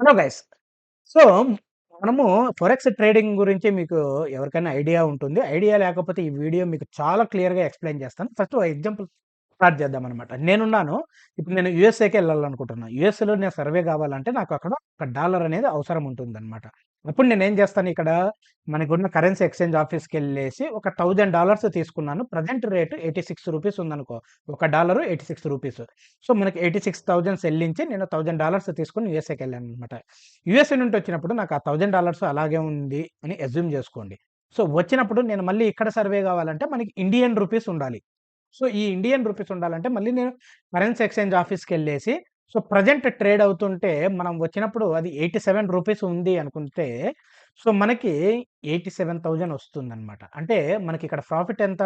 Hello guys. So, మనము forex trading గురించి మీకు ఎవరికైనా ఐడియా ఉంటుంది. ఐడియా లేకపోతే ఈ వీడియో మీకు చాలా క్లియర్‌గా ఎక్స్‌ప్లెయిన్ చేస్తాను. ఫస్ట్ ఎగ్జాంపుల్ స్టార్ట్ చేద్దాం అనమాట నేనున్నాను. ఇప్పుడు నేను యూఎస్ఏకే వెళ్ళాలనుకుంటున్నాను యూఎస్ఏలో నేను సర్వే కావాలంటే నాకు అక్కడ ఒక డాలర్ అనేది అవసరం ఉంటుంది అనమాట అప్పుడు ఏం చేస్తాను ఇక్కడ మనకున్న కరెన్సీ ఎక్స్‌చేంజ్ ఆఫీస్కి వెళ్ళేసి ఒక $1000 తీసుకున్నాను. Present rate eighty six rupees ఉందనుకో. ఒక dollar eighty six rupees so, మనకి 86,000 చెల్లించి నేను థౌజండ్ డాలర్స్ తీసుకుని యూఎస్ఏకి వెళ్ళాను అనమాట యూఎస్ఏ నుండి వచ్చినప్పుడు నాకు ఆ $1000 అలాగే ఉంది అని అస్యూమ్ చేసుకోండి. సో, వచ్చినప్పుడు నేను మళ్ళీ ఇక్కడ సర్వే కావాలంటే మనకి ఇండియన్ రూపీస్ ఉండాలి. సో, ఈ ఇండియన్ రూపీస్ ఉండాలంటే మళ్ళీ నేను కరెన్సీ ఎక్స్‌చేంజ్ ఆఫీస్కి వెళ్ళేసి సో, ప్రెజెంట్ ట్రేడ్ అవుతుంటే మనం వచ్చినప్పుడు అది ఎయిటీ సెవెన్ రూపీస్ ఉంది అనుకుంటే సో, మనకి ఎయిటీ సెవెన్ 87,000 వస్తుందన్నమాట అంటే మనకి ఇక్కడ ప్రాఫిట్ ఎంత?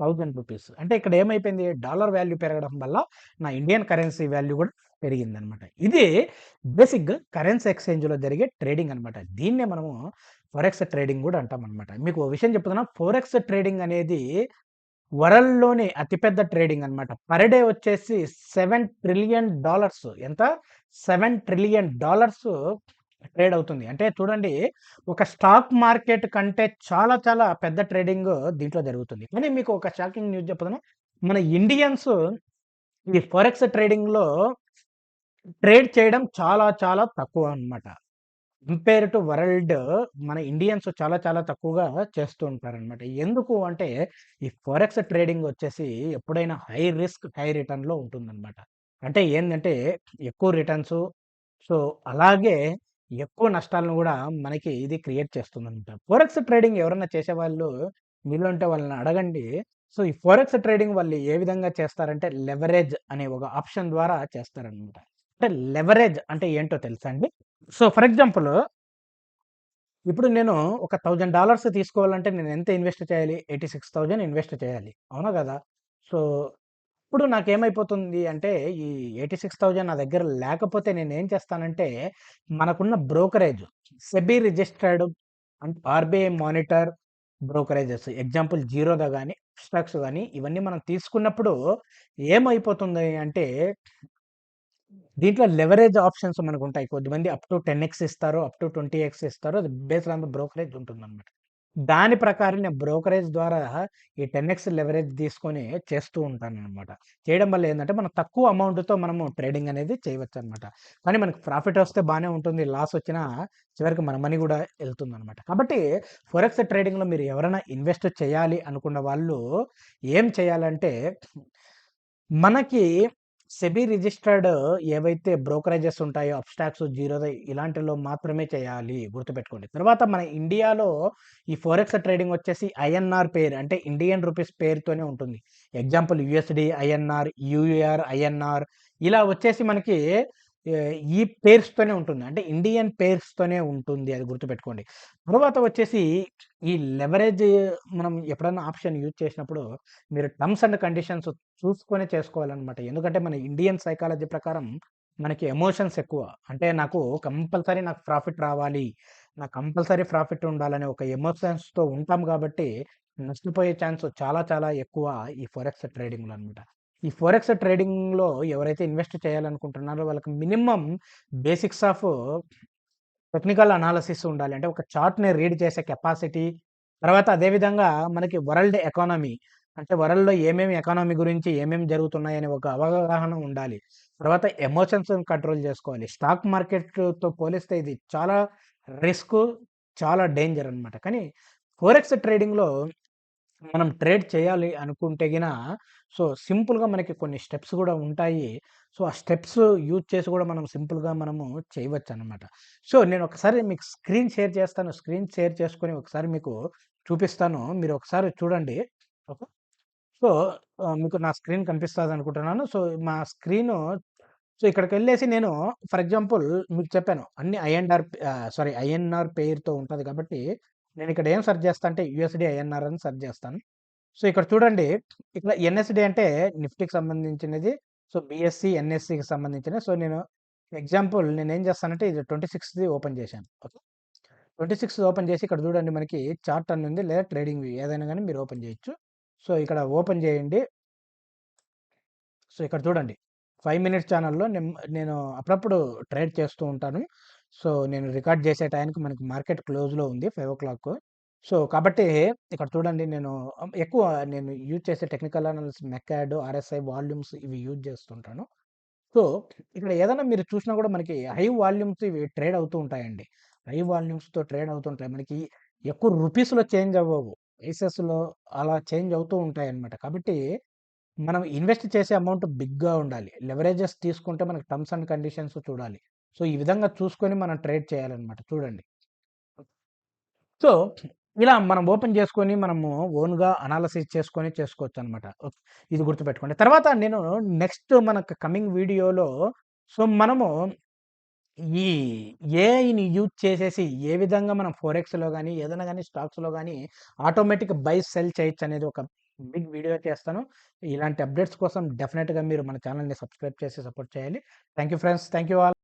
థౌజండ్ రూపీస్ అంటే ఇక్కడ ఏమైపోయింది? డాలర్ వాల్యూ పెరగడం వల్ల నా ఇండియన్ కరెన్సీ వాల్యూ కూడా పెరిగిందనమాట. ఇది బేసిక్‌గా కరెన్సీ ఎక్స్‌చేంజ్‌లో జరిగే ట్రేడింగ్ అనమాట. దీన్నే మనము ఫారెక్స్ ట్రేడింగ్ కూడా అంటామనమాట. మీకు ఒక విషయం చెప్తున్నా ఫోరెక్స్ ట్రేడింగ్ అనేది వరల్డ్‌లోనే అతిపెద్ద ట్రేడింగ్ అనమాట. పర్ డే వచ్చేసి $7,000,000,000 ఎంత? సెవెన్ ట్రిలియన్ డాలర్స్ ట్రేడ్ అవుతుంది. అంటే చూడండి ఒక స్టాక్ మార్కెట్ కంటే చాలా చాలా పెద్ద ట్రేడింగ్ దీంట్లో జరుగుతుంది. కానీ మీకు ఒక షాకింగ్ న్యూస్ చెప్పదునా? మన ఇండియన్స్ ఈ ఫారెక్స్ ట్రేడింగ్‌లో ట్రేడ్ చేయడం చాలా చాలా తక్కువ అనమాట. కంపేర్ టు వరల్డ్ మన ఇండియన్స్ చాలా చాలా తక్కువగా చేస్తూ ఉంటారనమాట. ఎందుకు అంటే ఈ ఫారెక్స్ ట్రేడింగ్ వచ్చేసి ఎప్పుడైనా హై రిస్క్, హై రిటర్న్‌లో ఉంటుందనమాట. అంటే ఏందంటే ఎక్కువ రిటర్న్స్ సో, అలాగే ఎక్కువ నష్టాలను కూడా మనకి ఇది క్రియేట్ చేస్తుందనమాట. ఫారెక్స్ ట్రేడింగ్ ఎవరైనా చేసేవాళ్ళు మీలో ఉంటే వాళ్ళని అడగండి. సో, ఈ ఫోరెక్స్ ట్రేడింగ్ వాళ్ళు ఏ విధంగా చేస్తారంటే లెవరేజ్ అనే ఒక ఆప్షన్ ద్వారా చేస్తారనమాట. అంటే లెవరేజ్ అంటే ఏంటో తెలుసా అండి? సో, ఫర్ ఎగ్జాంపుల్ ఇప్పుడు నేను ఒక $1000 తీసుకోవాలంటే నేను ఎంత ఇన్వెస్ట్ చేయాలి? 86,000 ఇన్వెస్ట్ చేయాలి. అవునా కదా? సో, ఇప్పుడు నాకేమైపోతుంది అంటే ఈ 86,000 నా దగ్గర లేకపోతే నేను ఏం చేస్తానంటే మనకున్న brokerage SEBI registered and RBI monitor brokerages example Zerodha కానీ స్టాక్స్ కానీ ఇవన్నీ మనం తీసుకున్నప్పుడు ఏమైపోతుంది అంటే దీంట్లో లెవరేజ్ ఆప్షన్స్ మనకు ఉంటాయి కొద్దిమంది అప్ టు 10ఎక్స్ ఇస్తారు. అప్ టు 20ఎక్స్ ఇస్తారు. అది బేస్డ్ ఆన్ ద బ్రోకరేజ్ ఉంటుందన్నమాట దాని ప్రకారం నేను బ్రోకరేజ్ ద్వారా ఈ 10ఎక్స్ లెవరేజ్ తీసుకొని చేస్తూ ఉంటాననమాట. చేయడం వల్ల ఏంటంటే మనం తక్కువ అమౌంట్‌తో మనము ట్రేడింగ్ అనేది చేయవచ్చు అనమాట కానీ మనకు ప్రాఫిట్ వస్తే బాగానే ఉంటుంది. లాస్ వచ్చినా చివరికి మన మనీ కూడా ఎళ్తుందనమాట. కాబట్టి ఫారెక్స్ ట్రేడింగ్‌లో మీరు ఎవరైనా ఇన్వెస్ట్ చేయాలి అనుకున్న వాళ్ళు ఏం చేయాలంటే మనకి సెబీ రిజిస్టర్డ్ ఏవైతే బ్రోకరేజెస్ ఉంటాయో అప్‌స్టాక్స్, జీరో ఇలాంటిలో మాత్రమే చేయాలి గుర్తుపెట్టుకోండి. తర్వాత మన ఇండియాలో ఈ ఫారెక్స్ ట్రేడింగ్ వచ్చేసి ఐఎన్ఆర్ పేర్ అంటే ఇండియన్ రూపీస్ పేరుతోనే ఉంటుంది. Example USD INR, EUR INR ఇలా వచ్చేసి మనకి ఈ పేర్స్‌తోనే ఉంటుంది. అంటే ఇండియన్ పేర్స్‌తోనే ఉంటుంది అది గుర్తుపెట్టుకోండి. తర్వాత వచ్చేసి ఈ లెవరేజ్ మనం ఎప్పుడన్నా ఆప్షన్ యూజ్ చేసినప్పుడు మీరు టర్మ్స్ అండ్ కండిషన్స్ చూసుకొనే చేసుకోవాలనమాట. ఎందుకంటే మన ఇండియన్ సైకాలజీ ప్రకారం మనకి ఎమోషన్స్ ఎక్కువ. అంటే నాకు కంపల్సరీ నాకు ప్రాఫిట్ రావాలి. నాకు కంపల్సరీ ప్రాఫిట్ ఉండాలనే ఒక ఎమోషన్స్‌తో ఉంటాం కాబట్టి నష్టపోయే ఛాన్స్ చాలా చాలా ఎక్కువ ఈ ఫొరెక్స్ ట్రేడింగ్‌లో అనమాట. ఈ ఫోరెక్స్ ట్రేడింగ్‌లో ఎవరైతే ఇన్వెస్ట్ చేయాలనుకుంటున్నారో వాళ్ళకి minimum basics of technical analysis ఉండాలి. అంటే ఒక చార్ట్‌ని రీడ్ చేసే కెపాసిటీ తర్వాత అదేవిధంగా మనకి వరల్డ్ ఎకానమీ అంటే వరల్డ్‌లో ఏమేమి ఎకానమీ గురించి ఏమేమి జరుగుతున్నాయని ఒక అవగాహన ఉండాలి. తర్వాత ఎమోషన్స్ కంట్రోల్ చేసుకోవాలి. స్టాక్ మార్కెట్‌తో పోలిస్తే ఇది చాలా రిస్క్, చాలా డేంజర్ అనమాట. కానీ ఫోరెక్స్ ట్రేడింగ్‌లో మనం ట్రేడ్ చేయాలి అనుకుంటే గిన సో, సింపుల్‌గా మనకి కొన్ని స్టెప్స్ కూడా ఉంటాయి. సో, ఆ స్టెప్స్ యూజ్ చేసి కూడా మనం సింపుల్‌గా మనము చేయవచ్చు అనమాట సో, నేను ఒకసారి మీకు స్క్రీన్ షేర్ చేస్తాను. స్క్రీన్ షేర్ చేసుకొని ఒకసారి మీకు చూపిస్తాను. మీరు ఒకసారి చూడండి. ఓకే. సో, మీకు నా స్క్రీన్ కనిపిస్తుంది అనుకుంటున్నాను సో, మా స్క్రీను సో, ఇక్కడికి వెళ్ళేసి నేను ఫర్ ఎగ్జాంపుల్ మీకు చెప్పాను. అన్ని ఐఎన్ఆర్ సారీ ఐఎన్ఆర్ పేరుతో ఉంటుంది కాబట్టి నేను ఇక్కడ ఏం సెర్చ్ చేస్తా అంటే యూఎస్‌డి ఐఎన్ఆర్ అని సెర్చ్ చేస్తాను. సో, ఇక్కడ చూడండి ఇక్కడ ఎన్ఎస్‌డి అంటే నిఫ్టీకి సంబంధించినది. సో, బిఎస్సి ఎన్ఎస్‌సికి సంబంధించినది సో, నేను ఎగ్జాంపుల్ నేను ఏం చేస్తానంటే ఇది 26ది ఓపెన్ చేశాను. ఓకే. 26 ఓపెన్ చేసి ఇక్కడ చూడండి మనకి చార్ట్ అని ఉంది. లేదా ట్రేడింగ్ వ్యూ ఏదైనా కానీ మీరు ఓపెన్ చేయొచ్చు. సో, ఇక్కడ ఓపెన్ చేయండి. సో, ఇక్కడ చూడండి. ఫైవ్ మినిట్స్ ఛానల్లో నెమ్ నేను అప్పుడప్పుడు ట్రేడ్ చేస్తూ ఉంటాను. సో, నేను రికార్డ్ చేసే టైంకి మనకి మార్కెట్ క్లోజ్‌లో ఉంది 5:00 సో, కాబట్టి ఇక్కడ చూడండి నేను ఎక్కువ నేను యూజ్ చేసే technical analysis MACD, RSI volumes ఇవి యూజ్ చేస్తుంటాను. సో, ఇక్కడ ఏదైనా మీరు చూసినా కూడా మనకి హై వాల్యూమ్స్ ఇవి ట్రేడ్ అవుతూ ఉంటాయండి. హై వాల్యూమ్స్‌తో ట్రేడ్ అవుతుంటాయి. మనకి ఎక్కువ రూపీస్‌లో చేంజ్ అవ్వవు. ఏసెస్లో అలా చేంజ్ అవుతూ ఉంటాయన్నమాట. కాబట్టి మనం ఇన్వెస్ట్ చేసే అమౌంట్ బిగ్‌గా ఉండాలి. లెవరేజెస్ తీసుకుంటే మనకి టర్మ్స్ అండ్ కండిషన్స్ చూడాలి. సో, ఈ విధంగా చూసుకొని మనం ట్రేడ్ చేయాలన్నమాట. చూడండి. సో, ఇలా మనం ఓపెన్ చేసుకొని మనము ఓన్‌గా అనాలిసిస్ చేసుకొని చేసుకోవచ్చనమాట. ఓకే. ఇది గుర్తుపెట్టుకోండి. తర్వాత నేను నెక్స్ట్ మనకు కమింగ్ వీడియోలో సో, మనము ఈ ఏఐని యూజ్ చేసేసి ఏ విధంగా మనం ఫోరెక్స్‌లో గాని, ఏదైనా గాని స్టాక్స్‌లో గాని ఆటోమేటిక్ బై, సెల్ చేయొచ్చనేది ఒక బిగ్ వీడియో చేస్తాను. ఇలాంటి అప్డేట్స్ కోసం డెఫినిట్‌గా మీరు మన ఛానెల్‌ని సబ్స్క్రైబ్ చేసి సపోర్ట్ చేయాలి. Thank you friends. Thank you all.